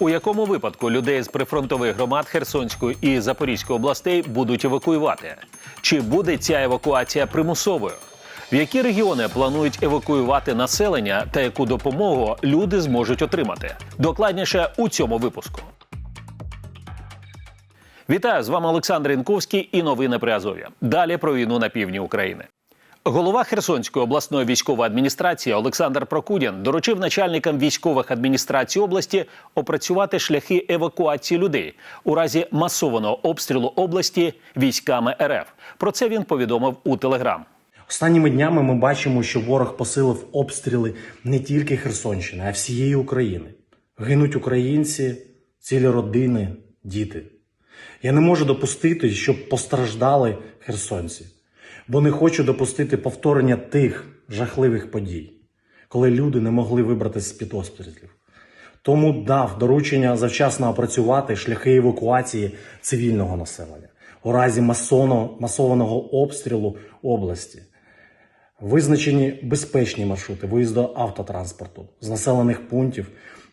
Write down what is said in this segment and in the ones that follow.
У якому випадку людей з прифронтових громад Херсонської і Запорізької областей будуть евакуювати? Чи буде ця евакуація примусовою? В які регіони планують евакуювати населення та яку допомогу люди зможуть отримати? Докладніше у цьому випуску. Вітаю з вами Олександр Інковський і новини при Азові. Далі про війну на півдні України. Голова Херсонської обласної військової адміністрації Олександр Прокудін доручив начальникам військових адміністрацій області опрацювати шляхи евакуації людей у разі масованого обстрілу області військами РФ. Про це він повідомив у Телеграм. Останніми днями ми бачимо, що ворог посилив обстріли не тільки Херсонщини, а всієї України. Гинуть українці, цілі родини, діти. Я не можу допустити, щоб постраждали херсонці, бо не хочу допустити повторення тих жахливих подій, коли люди не могли вибратися з-під обстрілів. Тому дав доручення завчасно опрацювати шляхи евакуації цивільного населення у разі масованого обстрілу області. Визначені безпечні маршрути виїзду автотранспорту з населених пунктів,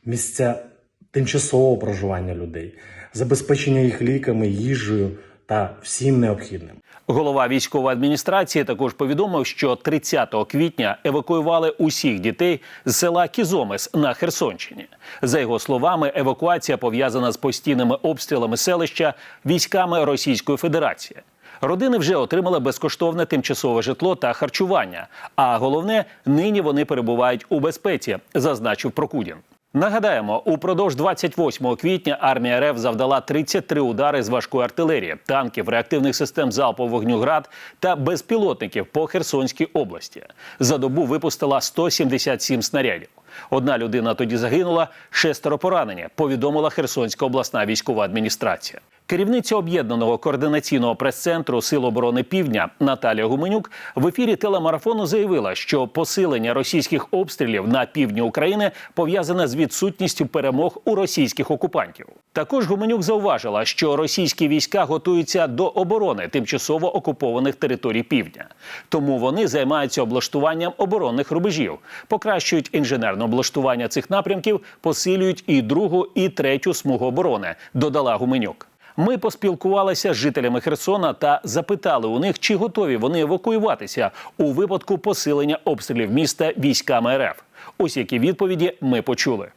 місця тимчасового проживання людей, забезпечення їх ліками, їжею та всім необхідним. Голова військової адміністрації також повідомив, що 30 квітня евакуювали усіх дітей з села Кізомис на Херсонщині. За його словами, евакуація пов'язана з постійними обстрілами селища військами Російської Федерації. Родини вже отримали безкоштовне тимчасове житло та харчування. А головне, нині вони перебувають у безпеці, зазначив Прокудін. Нагадаємо, упродовж 28 квітня армія РФ завдала 33 удари з важкої артилерії, танків, реактивних систем залпового вогню «Град» та безпілотників по Херсонській області. За добу випустила 177 снарядів. Одна людина тоді загинула, шестеро поранені. Повідомила Херсонська обласна військова адміністрація. Керівниця об'єднаного координаційного прес-центру Сил оборони Півдня Наталія Гуменюк в ефірі телемарафону заявила, що посилення російських обстрілів на півдні України пов'язане з відсутністю перемог у російських окупантів. Також Гуменюк зауважила, що російські війська готуються до оборони тимчасово окупованих територій півдня, тому вони займаються облаштуванням оборонних рубежів, покращують інженерне облаштування цих напрямків, посилюють і другу, і третю смугу оборони. Додала Гуменюк. Ми поспілкувалися з жителями Херсона та запитали у них, чи готові вони евакуюватися у випадку посилення обстрілів міста військами РФ. Ось які відповіді ми почули.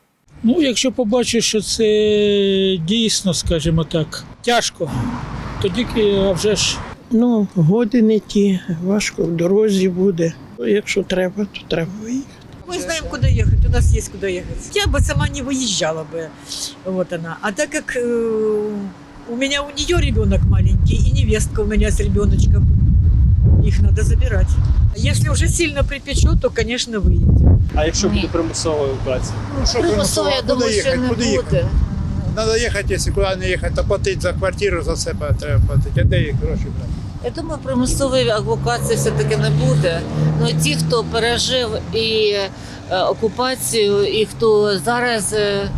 Ну, якщо побачиш, що це дійсно, скажімо так, тяжко, тоді а вже ж Ну, годи не ті, важко в дорозі буде. Якщо треба, то треба. Мы знаем, куда ехать, у нас есть куда ехать. Я бы сама не выезжала бы, вот она. А так как э, у меня у нее ребенок маленький и невестка у меня с ребеночком, их надо забирать. Если уже сильно припечет, то, конечно, выедем. А якщо Ні. буде примусова евакуація? Ну, що Примусово, я думаю, що не буде. Треба їхати, якщо куди не їхати, то платити за квартиру за себе треба платити. А де їх гроші брати? Я думаю, примусової евакуації все-таки не буде. Ну ті, хто пережив і е, окупацію, і хто зараз е,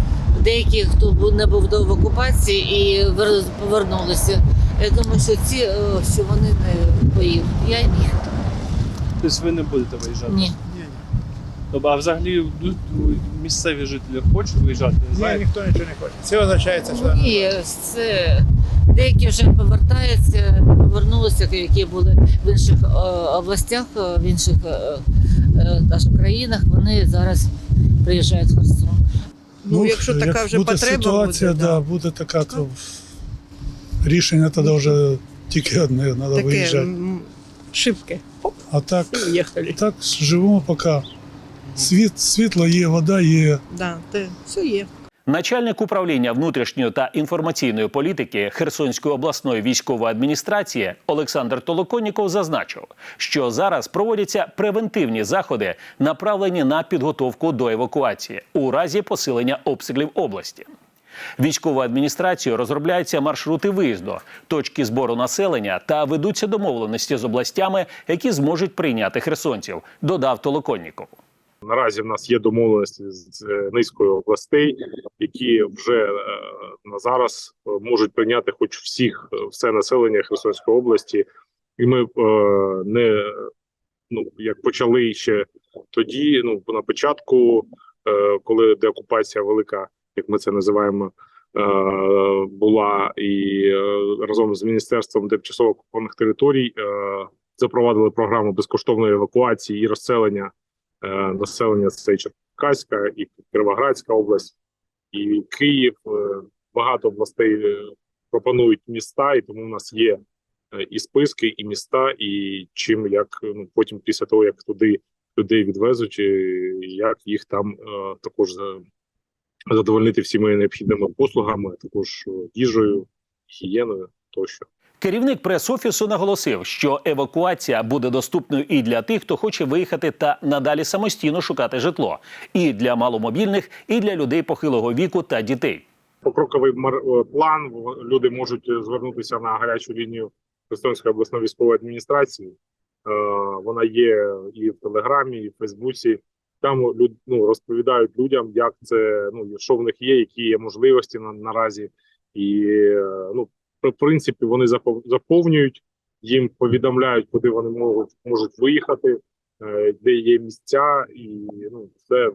деякі, хто не був до окупації і повернулися. Я думаю, що ці е, що вони не поїдуть. Я ні. Тобто ви не будете виїжджати? Ні. Добре, а взагалі місцеві жителі хочуть виїжджати? Ні, ніхто нічого не хоче. Це означається, що Ні, це деякі вже повертаються, повернулися, які були в інших е, областях, е, в інших е, навіть країнах. Вони зараз приїжджають в Херсон. Ну, якщо така вже буде потреба ситуація, буде, да, да. буде така, то рішення тоді вже тільки одне, треба Таке виїжджати. шибке. Оп, А так, і так живемо поки. Світ, світло є, вода є. Да, те, все є. Начальник управління внутрішньої та інформаційної політики Херсонської обласної військової адміністрації Олександр Толоконніков зазначив, що зараз проводяться превентивні заходи, направлені на підготовку до евакуації у разі посилення обстрілів області. Військовою адміністрацією розробляються маршрути виїзду, точки збору населення та ведуться домовленості з областями, які зможуть прийняти херсонців, додав Толоконніков. Наразі в нас є домовленості з е, низкою областей, які вже е, на зараз е, можуть прийняти хоч всіх все населення Херсонської області, і ми не ну як почали ще тоді. Ну на початку, коли деокупація велика як ми це називаємо, була і разом з міністерством тимчасово окупованих територій запровадили програму безкоштовної евакуації і розселення населення. Це Черкаська і Кіровоградська область, і Київ. Е, Багато областей е, пропонують міста, і тому в нас є е, і списки, і міста, і чим як ну потім після того, як туди людей відвезуть, е, як їх там е, також задовольнити всіми необхідними послугами, також е, їжею, гігієною тощо. Керівник прес-офісу наголосив, що евакуація буде доступною і для тих, хто хоче виїхати та надалі самостійно шукати житло, і для маломобільних, і для людей похилого віку та дітей. Покроковий е, план. Люди можуть е, звернутися на гарячу лінію Херсонської обласної військової адміністрації. Е, Вона є і в Телеграмі, і в Фейсбуці. Там ну, розповідають людям, як це ну що в них є, які є можливості на наразі, і ну в принципі вони запов- заповнюють їм, повідомляють, куди вони можуть можуть виїхати, е, де є місця, і ну це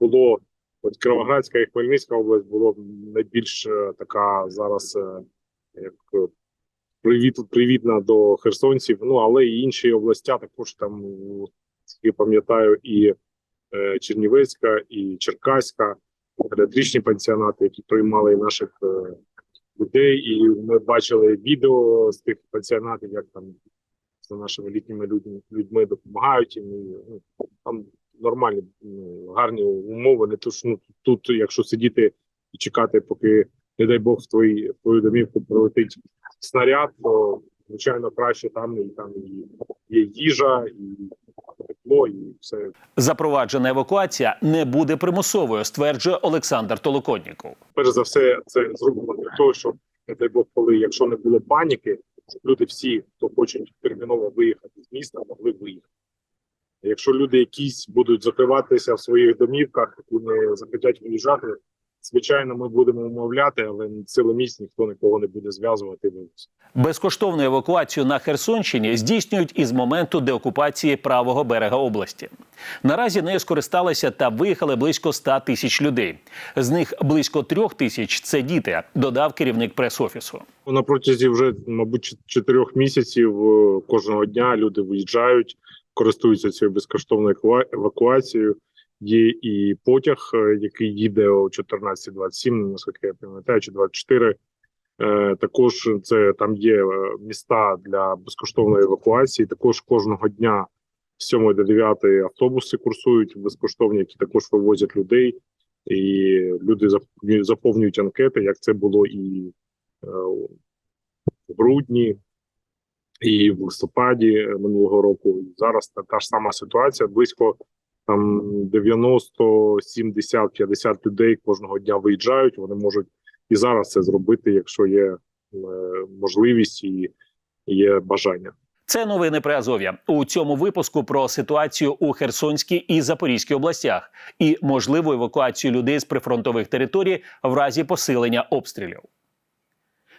було От Кіровоградська і Хмельницька область було найбільш е, така зараз е, як привіт, привітна до херсонців. Ну але і інші області також там, я пам'ятаю, і Чернівецька, і Черкаська, педіатричні пансіонати, які приймали наших людей. І ми бачили відео з тих пансіонатів, як там з нашими літніми людьми, людьми допомагають їм. І, ну, там нормальні, ну, гарні умови. Не то що ну, тут, якщо сидіти і чекати, поки, не дай Бог, в твої в твою домівку прилетить снаряд, то звичайно краще там і там і є їжа, і тепло, і все Запроваджена евакуація не буде примусовою, стверджує Олександр Толоконніков. перш за все, це зроблено того, щоб не дай Бог, коли якщо не було паніки, люди всі, хто хочуть терміново виїхати з міста, могли виїхати. Якщо люди якісь будуть закриватися в своїх домівках і не захотять виїжджати, звичайно, ми будемо умовляти, але силоміць ніхто нікого не буде зв'язувати. Безкоштовну евакуацію на Херсонщині здійснюють із моменту деокупації правого берега області. Наразі нею скористалися та виїхали близько 100 тисяч людей. З них близько трьох тисяч це діти, додав керівник прес-офісу. На протязі вже, мабуть, чотирьох місяців е, кожного дня люди виїжджають, користуються цією безкоштовною евакуацією. Є і потяг, е, який їде о 14.27, наскільки я пам'ятаю, чи 24. Е, Також це там є е, міста для безкоштовної евакуації. Також кожного дня з 7 до 9 автобуси курсують безкоштовні, які також вивозять людей. І люди заповнюють анкети, як це було і в грудні і в листопаді минулого року. І зараз та, та ж сама ситуація. Близько там 90, 70, 50 людей кожного дня виїжджають. Вони можуть і зараз це зробити, якщо є е, можливість і є бажання. Це новини при Азов'я. У цьому випуску про ситуацію у Херсонській і Запорізькій областях і можливу евакуацію людей з прифронтових територій в разі посилення обстрілів.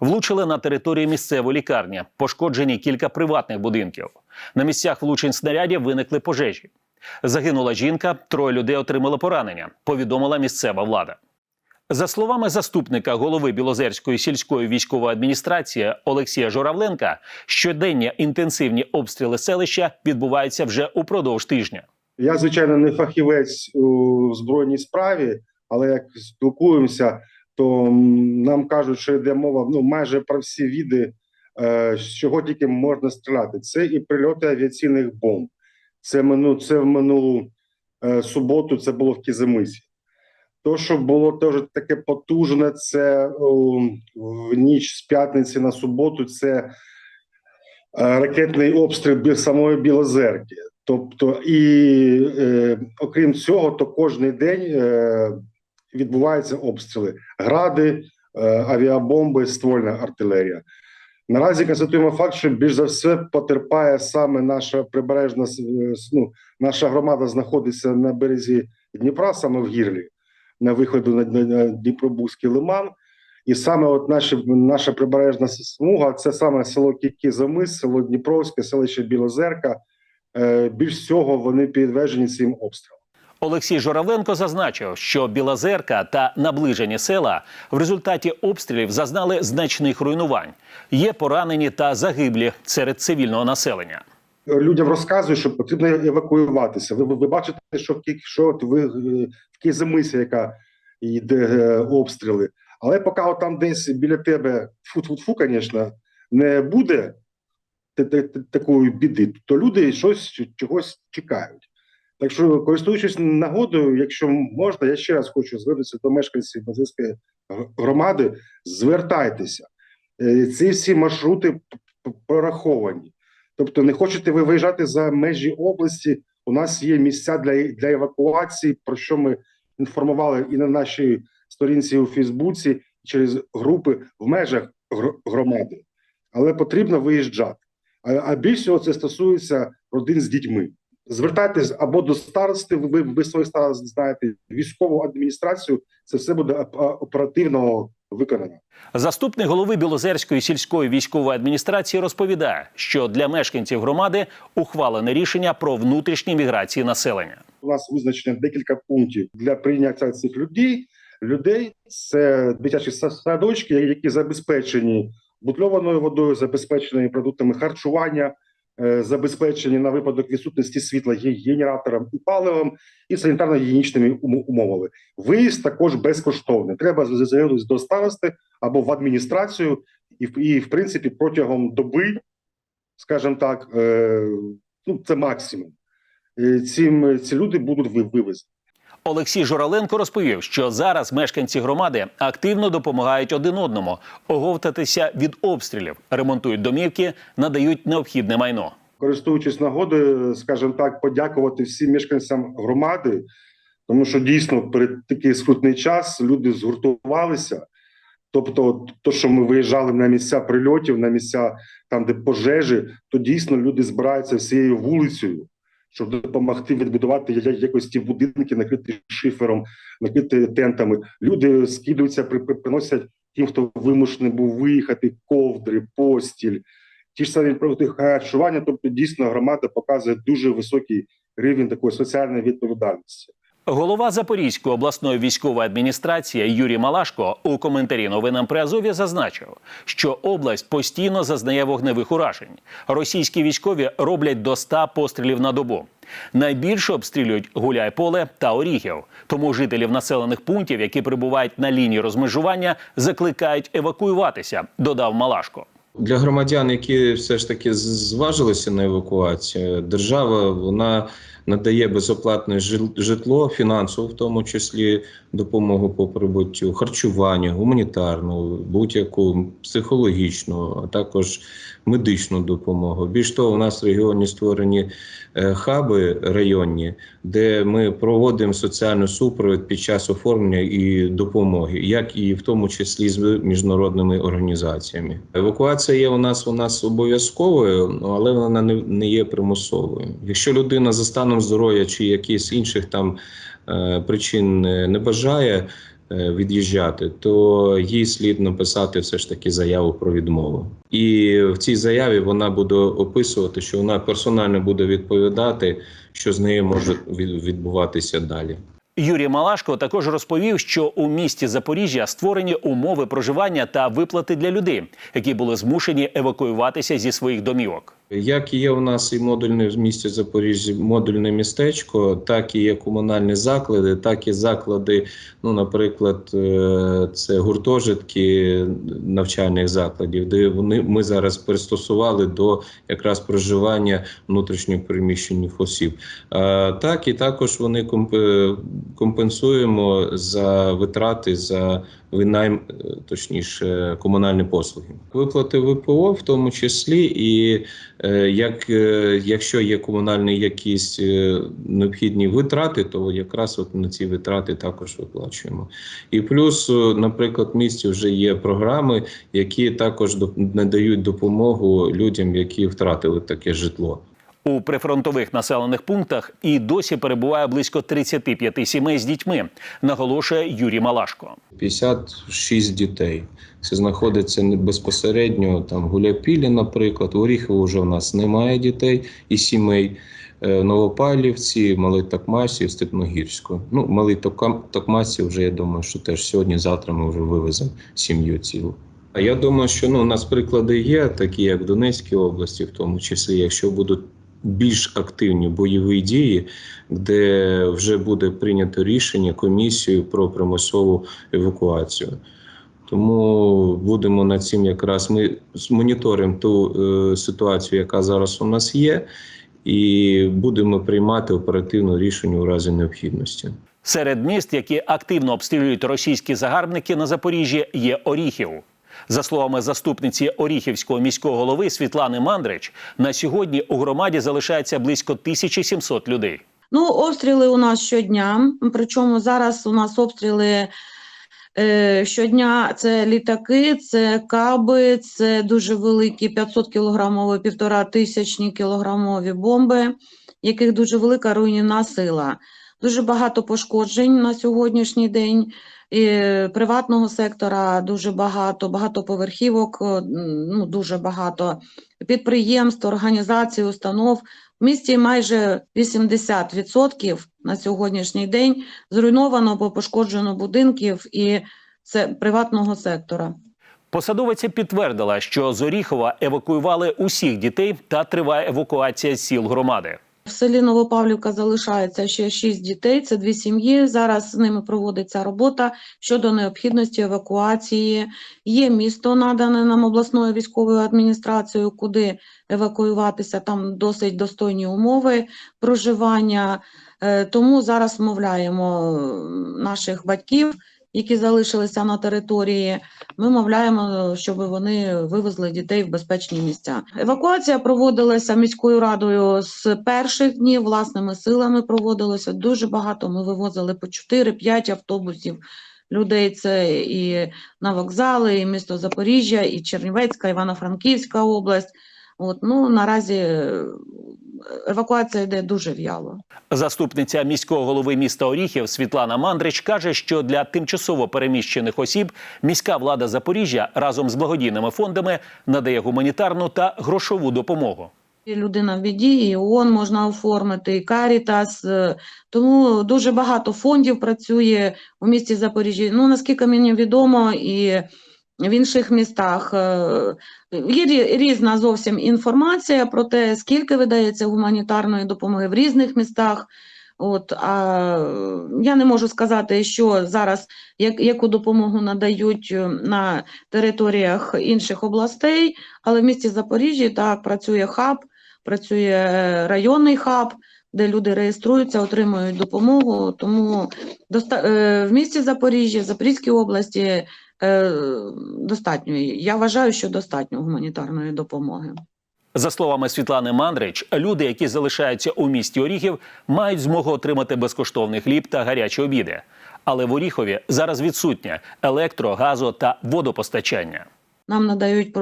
Влучили на території місцевої лікарні, пошкоджені кілька приватних будинків. На місцях влучень снарядів виникли пожежі. Загинула жінка, троє людей отримали поранення. Повідомила місцева влада. За словами заступника голови Білозерської сільської військової адміністрації Олексія Журавленка, щоденні інтенсивні обстріли селища відбуваються вже упродовж тижня. Я, звичайно, не фахівець у збройній справі, але як спілкуємося, то нам кажуть, що йде мова ну майже про всі види, е, з чого тільки можна стріляти. Це і прильоти авіаційних бомб. Це мину, це в минулу е, суботу. Це було в Кізимисі. То, що було теж таке потужне, це в ніч з п'ятниці на суботу. Це е, ракетний обстріл самої Білозерки. Тобто, і е, окрім цього, то кожен день е, відбуваються обстріли: гради, е, авіабомби, ствольна артилерія. Наразі констатуємо факт, що більш за все потерпає саме наша прибережна е, ну, наша громада знаходиться на березі Дніпра, саме в Гірлі, на виходу на, Дніпробузький лиман. І саме от наші, наша прибережна смуга це саме село Кізомис, село Дніпровське, селище Білозерка. Е, більш всього вони підтверджені цим обстрілом. Олексій Журавленко зазначив, що Білозерка та наближені села в результаті обстрілів зазнали значних руйнувань. Є поранені та загиблі серед цивільного населення. людям розказують, що потрібно евакуюватися. Ви, ви, бачите, що в що ви е, в Кізимисі, яка йде е, обстріли, але поки там десь біля тебе фу-фу-фу, звісно, не буде та- та- та- такої біди, то люди щось чогось чекають. Так що, користуючись нагодою, якщо можна, я ще раз хочу звернутися до мешканців Базильської громади. Звертайтеся, Е, ці всі маршрути прораховані. Тобто, не хочете ви виїжджати за межі області. У нас є місця для, для евакуації, про що ми інформували і на нашій сторінці у Фейсбуці, через групи в межах громади. Але потрібно виїжджати. А, а більше це стосується родин з дітьми. Звертайтесь або до старости, ви, ви своїх старост знаєте, військову адміністрацію. Це все буде оп- оперативно виконано. Заступник голови Білозерської сільської військової адміністрації розповідає, що для мешканців громади ухвалене рішення про внутрішні міграції населення. у нас визначено декілька пунктів для прийняття цих людей. Людей це дитячі садочки, які забезпечені бутльованою водою, забезпечені продуктами харчування, е, забезпечені на випадок відсутності світла генератором і паливом і санітарно-гігієнічними умовами. Виїзд також безкоштовний. Треба звернутися до старости або в адміністрацію, і в- принципі протягом доби, скажімо так, е, ну це максимум. Е, Цим ці люди будуть ви- вивезені. Олексій Жураленко розповів, що зараз мешканці громади активно допомагають один одному оговтатися від обстрілів, ремонтують домівки, надають необхідне майно. користуючись нагодою, скажімо так, подякувати всім мешканцям громади, тому що дійсно перед такий скрутний час люди згуртувалися. Тобто, то, що ми виїжджали на місця прильотів, на місця там, де пожежі, то дійсно люди збираються всією вулицею, щоб допомогти відбудувати якось ті будинки, накрити шифером, накрити тентами. Люди скидуються, при- при- приносять тим, хто вимушений був виїхати, ковдри, постіль, ті ж самі продукти харчування. Тобто, дійсно, громада показує дуже високий рівень такої соціальної відповідальності. Голова Запорізької обласної військової адміністрації Юрій Малашко у коментарі новинам при Азові зазначив, що область постійно зазнає вогневих уражень. Російські військові роблять до 100 пострілів на добу. Найбільше обстрілюють Гуляйполе та Оріхів. Тому жителів населених пунктів, які прибувають на лінії розмежування, закликають евакуюватися. Додав Малашко. Для громадян, які все ж таки зважилися на евакуацію, держава вона надає безоплатне житло, фінансову, в тому числі допомогу по прибуттю, харчування, гуманітарну, будь-яку психологічну, а також медичну допомогу. Більш того, у нас в регіоні створені е, хаби районні, де ми проводимо соціальний супровід під час оформлення і допомоги, як і в тому числі з міжнародними організаціями. Евакуація є у нас у нас обов'язковою, але вона не, є примусовою. Якщо людина за станом здоров'я чи якісь інших там е, причин не бажає від'їжджати, то їй слід написати все ж таки заяву про відмову. І в цій заяві вона буде описувати, що вона персонально буде відповідати, що з нею може відбуватися далі. Юрій Малашко також розповів, що у місті Запоріжжя створені умови проживання та виплати для людей, які були змушені евакуюватися зі своїх домівок. Як є у нас і модульне в місті Запоріжжя, модульне містечко, так і є комунальні заклади, так і заклади, ну, наприклад, е, це гуртожитки навчальних закладів, де вони ми зараз пристосували до якраз проживання внутрішньопереміщених осіб. Е, Так і також вони комп- компенсуємо за витрати за винайм, е, точніше, комунальні послуги. Виплати ВПО в тому числі і Е, Як, е, якщо є комунальні якісь е, необхідні витрати, то якраз от на ці витрати також виплачуємо. І плюс, е, наприклад, в місті вже є програми, які також надають допомогу людям, які втратили таке житло. У прифронтових населених пунктах і досі перебуває близько 35 сімей з дітьми, наголошує Юрій Малашко. 56 дітей. Це знаходиться безпосередньо там Гуляпілі, наприклад. В Оріхово вже в нас немає дітей і сімей. Е, в Новопайлівці, Малий Токмасі, в Степногірську. Ну, Малий Токам- Токмасі вже я думаю, що теж сьогодні-завтра ми вже вивеземо сім'ю цілу. А я думаю, що ну, у нас приклади є, такі як в Донецькій області, в тому числі, якщо будуть більш активні бойові дії, де вже буде прийнято рішення комісією про примусову евакуацію. Тому будемо над цим якраз ми моніторимо ту е, ситуацію, яка зараз у нас є, і будемо приймати оперативне рішення у разі необхідності. Серед міст, які активно обстрілюють російські загарбники на Запоріжжі, є Оріхів. За словами заступниці Оріхівського міського голови Світлани Мандрич, на сьогодні у громаді залишається близько 1700 людей. Ну, обстріли у нас щодня. Причому зараз у нас обстріли е, щодня це літаки, це каби, це дуже великі 500 кілограмові, півтора тисячні кілограмові бомби, яких дуже велика руйнівна сила. Дуже багато пошкоджень на сьогоднішній день. І приватного сектора дуже багато, багатоповерхівок, е, ну дуже багато підприємств, організацій, установ. В місті майже 80% на сьогоднішній день зруйновано або пошкоджено будинків і це приватного сектора. Посадовиця підтвердила, що з Оріхова евакуювали усіх дітей та триває евакуація сіл громади. В селі Новопавлівка залишається ще шість дітей, це дві сім'ї. Зараз з ними проводиться робота щодо необхідності евакуації. Є місто надане нам обласною військовою адміністрацією, куди евакуюватися. Там досить достойні умови проживання. Е, Тому зараз вмовляємо е, наших батьків, які залишилися на території. Ми мовляємо, щоб вони вивезли дітей в безпечні місця. Евакуація проводилася міською радою з перших днів, власними силами проводилося дуже багато. Ми вивозили по 4-5 автобусів. Людей це і на вокзали, і місто Запоріжжя, і Чернівецька, Івано-Франківська область. От ну наразі е, евакуація йде дуже в'яло. Заступниця міського голови міста Оріхів Світлана Мандрич каже, що для тимчасово переміщених осіб міська влада Запоріжжя разом з благодійними фондами надає гуманітарну та грошову допомогу. І Людина в біді, і ООН можна оформити, і Карітас. е, Тому дуже багато фондів працює у місті Запоріжжя. Ну, наскільки мені відомо, і в інших містах е, є різна зовсім інформація про те, скільки видається гуманітарної допомоги в різних містах. От, а я не можу сказати, що зараз як, яку допомогу надають е, на територіях інших областей, але в місті Запоріжжі так працює хаб, працює районний хаб, де люди реєструються, отримують допомогу. Тому е, в місті Запоріжжя, Запорізькій області е, достатньо. Я вважаю, що достатньо гуманітарної допомоги. За словами Світлани Мандрич, люди, які залишаються у місті Оріхів, мають змогу отримати безкоштовний хліб та гарячі обіди. Але в Оріхові зараз відсутнє електро, газо та водопостачання. Нам надають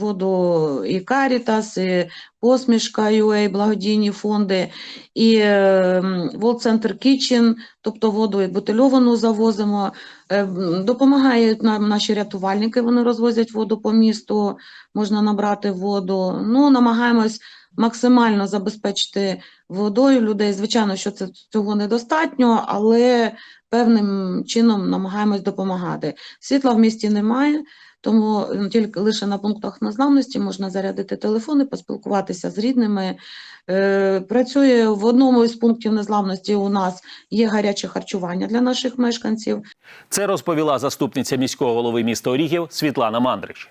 воду і Карітас, і Посмішка UA, благодійні фонди, і е, м, World Center Kitchen, тобто воду і бутильовану завозимо. Е, Допомагають нам наші рятувальники, вони розвозять воду по місту, можна набрати воду. Ну, намагаємось максимально забезпечити водою людей. Звичайно, що це цього недостатньо, але певним чином намагаємось допомагати. Світла в місті немає. Тому м, тільки лише на пунктах незламності можна зарядити телефони, поспілкуватися з рідними. Е, працює в одному із пунктів незламності. У нас є гаряче харчування для наших мешканців. Це розповіла заступниця міського голови міста Оріхів Світлана Мандрич.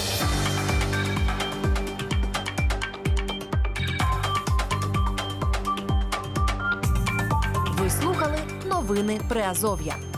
Новини Приазов'я.